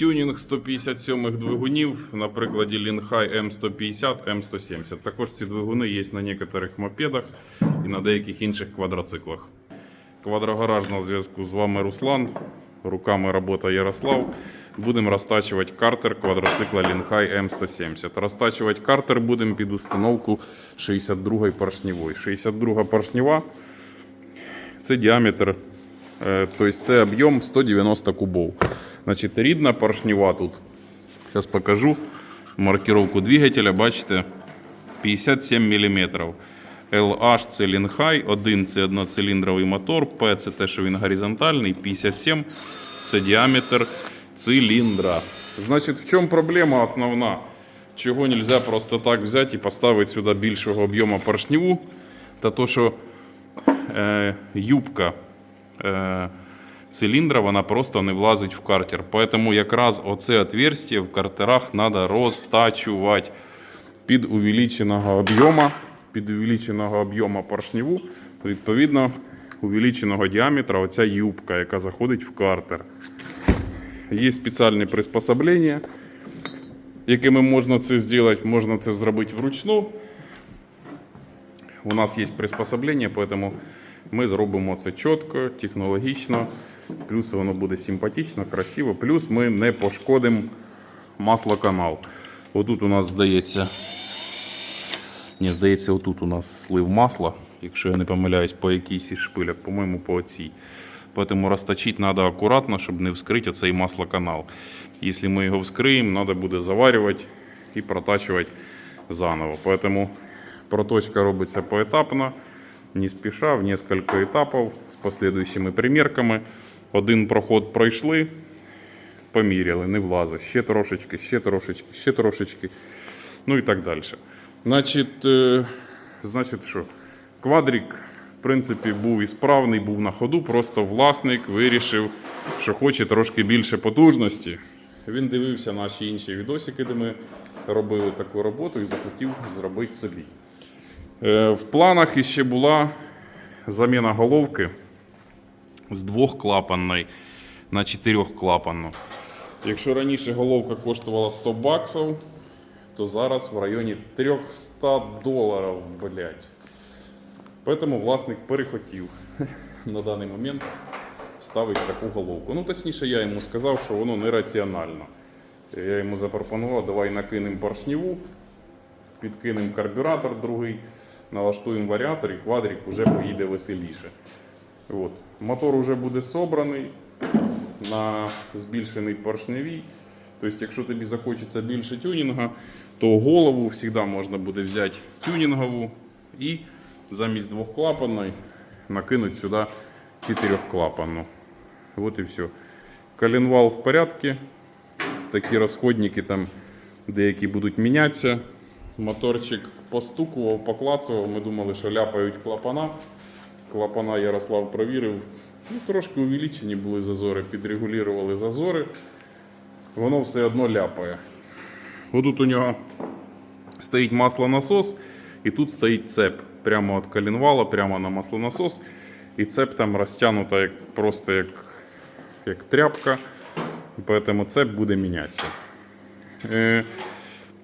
Тюнінг 157 двигунів на прикладі Лінхай М150, М170. Також ці двигуни є на некоторих мопедах і на деяких інших квадроциклах. Квадрогараж на зв'язку з вами Руслан. Руками робота Ярослав. Будемо розтачувати картер квадроцикла Лінхай М170. Розтачувати картер будемо під установку 62 поршневої. 62 поршнева це діаметр, тобто це об'єм 190 кубов. Значить, рідна поршнева тут. Зараз покажу маркировку двигателя, бачите, 57 мм. LH це Лінхай, 1 це одноциліндровий мотор, P це те, що він горизонтальний, 57 це діаметр циліндра. Значить, в чому проблема основна? Чого не можна просто так взяти і поставити сюди більшого об'єму поршневу? Та то, що е, юбка е, циліндра вона просто не влазить в картер. Поэтому якраз оце отверстие в картерах треба розтачувати під увеличеного об'єму, під увеличеного об'єму поршневу, відповідно увеличеного діаметра оця юбка, яка заходить в картер. Є спеціальні приспособлення, якими можна це зробити. Можна це зробити вручну. У нас є приспособлення, поэтому ми зробимо це чітко, технологічно. Плюс воно буде симпатично, красиво. Плюс ми не пошкодимо маслоканал. Отут у нас здається. Ні, здається, отут у нас слив масла, якщо я не помиляюсь, по якійсь із шпилях, по-моєму, по оцій. Поэтому розточити треба акуратно, щоб не вскрити оцей маслоканал. Якщо ми його вскриємо, треба буде заварювати і протачувати заново. Поэтому проточка робиться поетапно, не спіша, в несколько етапів з послідуючими примірками. Один проход пройшли, поміряли, не влазить. Ще трошечки, ще трошечки, ще трошечки. Ну і так далі. Значить, е, значить що? Квадрик, в принципі, був ісправний, був на ходу. Просто власник вирішив, що хоче трошки більше потужності. Він дивився наші інші відосики, де ми робили таку роботу і захотів зробити собі. Е, В планах іще була заміна головки з двохклапанної на чотирьохклапанну. Якщо раніше головка коштувала 100 баксів, то зараз в районі 300 доларів, блядь. Поэтому власник перехотів на даний момент ставити таку головку. Ну, точніше, я йому сказав, що воно нераціонально. Я йому запропонував, давай накинемо поршневу, підкинемо карбюратор другий, налаштуємо варіатор і квадрик вже поїде веселіше. От. Мотор вже буде собраний на збільшений поршневій. Тобто, якщо тобі захочеться більше тюнінга, то голову завжди можна буде взяти тюнінгову і замість двохклапанної накинути сюди чотирьохклапанну. Вот і все. Коленвал в порядку. Такі розходники там деякі будуть мінятися. Моторчик постукував, поклацував. Ми думали, що ляпають клапана. Клапана Ярослав провірив. Ну, трошки увеличені були зазори, підрегулювали зазори. Воно все одно ляпає. Отут у нього стоїть маслонасос, і тут стоїть цеп прямо від коленвала, прямо на маслонасос. І цеп там розтягнута як, просто як, як тряпка. Поэтому цеп буде мінятися. Е,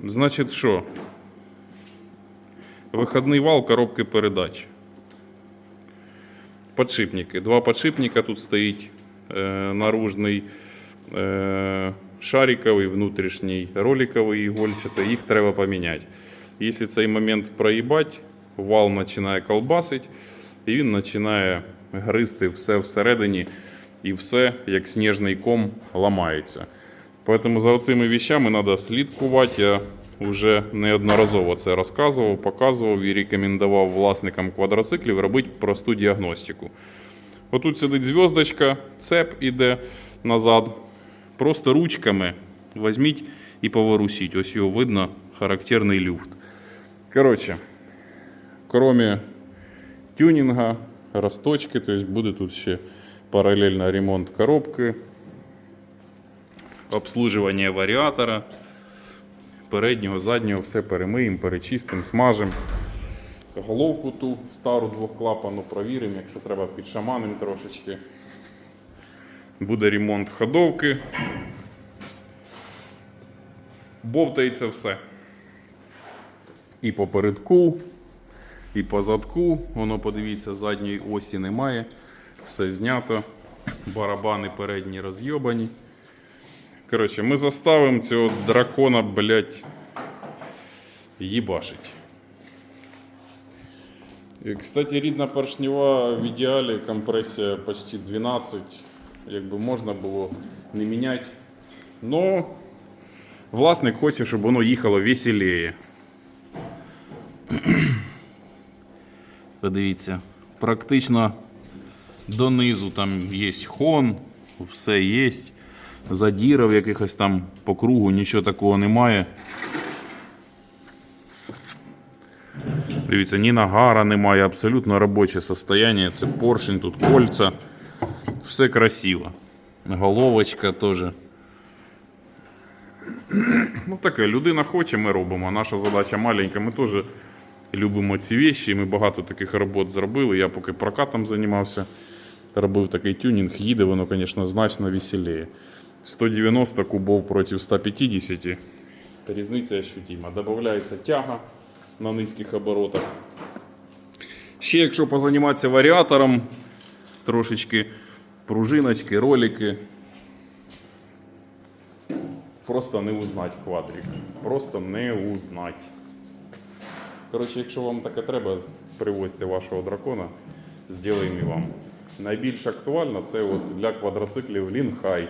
значить, що? Виходний вал коробки передач. Подшипники. Два подшипника тут стоїть. Е, наружний е, шариковий, внутрішній роликовий ігольчатий. Їх треба поміняти. Якщо цей момент проїбать, вал починає колбасити, і він починає гризти все всередині, і все, як сніжний ком, ламається. Тому за цими вещами треба слідкувати. Я вже неодноразово це розказував, показував і рекомендував власникам квадроциклів робити просту діагностику. Отут сидить зв'язочка, цеп іде назад. Просто ручками візьміть і поворусіть. Ось його видно, характерний люфт. Коротше, кроме тюнінга, розточки, то есть буде тут ще паралельно ремонт коробки, обслуживання варіатора, переднього, заднього, все перемиємо, перечистимо, смажемо. Головку ту стару двохклапану провіримо, якщо треба підшаманимо трошечки. Буде ремонт ходовки. бовтається все. І по передку, і по задку. Воно, подивіться, задньої осі немає. Все знято. Барабани передні розйобані. Коротше, ми заставимо цього дракона, блядь, їбашить. І, кстати, рідна поршнева в ідеалі компресія почти 12. Якби можна було не міняти. Но власник хоче, щоб воно їхало веселіє. Подивіться, практично донизу там є хон, все є. Задірів якихось там по кругу, нічого такого немає. Дивіться, ні нагара немає, абсолютно робоче состояние. Це поршень, тут кольця. Все красиво. Головочка теж. Ну таке, людина хоче, ми робимо. Наша задача маленька. Ми теж любимо ці вещі. Ми багато таких робот зробили. Я поки прокатом займався, робив такий тюнінг. Їде воно, звісно, значно веселіє. 190 кубов проти 150. Різниця ощутима. Додається тяга на низьких оборотах. Ще якщо позаніматися варіатором, трошечки пружиночки, ролики. Просто не узнать квадрик. Просто не узнать. Коротше, якщо вам таке треба, привозьте вашого дракона, зробимо і вам. Найбільш актуально це от для квадроциклів Лінхай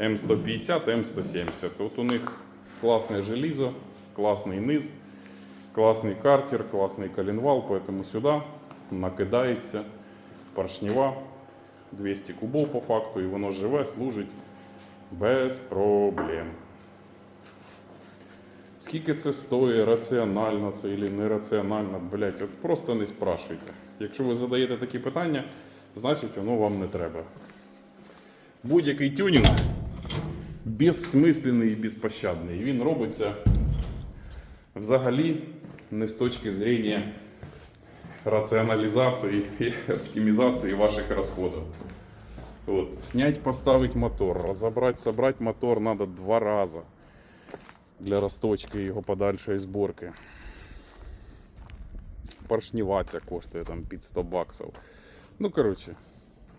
М150, М170. От у них класне желізо, класний низ, класний картер, класний коленвал, поэтому сюди накидається поршнева 200 кубов по факту, і воно живе, служить без проблем. Скільки це стоїть, раціонально це чи нераціонально, блять, от просто не спрашуйте. Якщо ви задаєте такі питання, значить воно вам не треба. Будь-який тюнінг безсмисленний і безпощадний. Він робиться взагалі не з точки зрення раціоналізації і оптимізації ваших розходів. Вот. Снять, поставить мотор, разобрать, собрать мотор надо два раза для розточки його подальшої зборки. Поршнева ця коштує там під 100 баксів. Ну, коротше,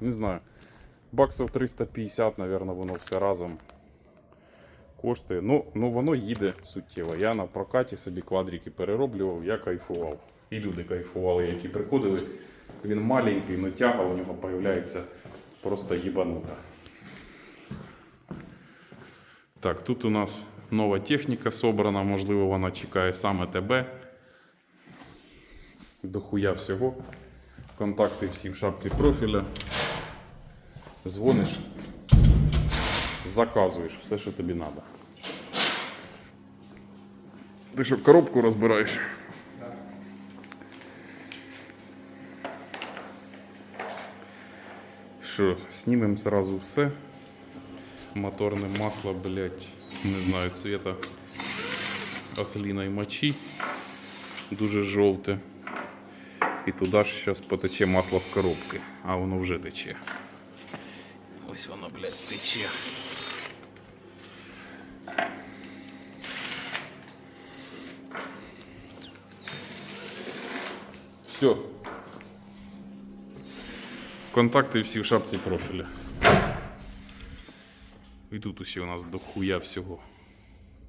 не знаю. Баксів 350, напевно, воно все разом коштує. Ну, ну воно їде суттєво. Я на прокаті собі квадрики перероблював, я кайфував. І люди кайфували, які приходили. Він маленький, але тяга у нього з'являється просто їбанута. Так, тут у нас нова техніка собрана, можливо, вона чекає саме тебе. Дохуя всього. Контакти всі в шапці профіля. Дзвониш, заказуєш все, що тобі треба. Ти що, коробку розбираєш? Що, знімемо сразу все. Моторне масло, блять, не знаю, цвета ослиной мочи. Дуже жовте. І туди ж зараз потече масло з коробки, а воно вже тече. Ось воно, блядь, тече. Все. Контакти всі в шапці профіля. І тут усі у нас дохуя всього.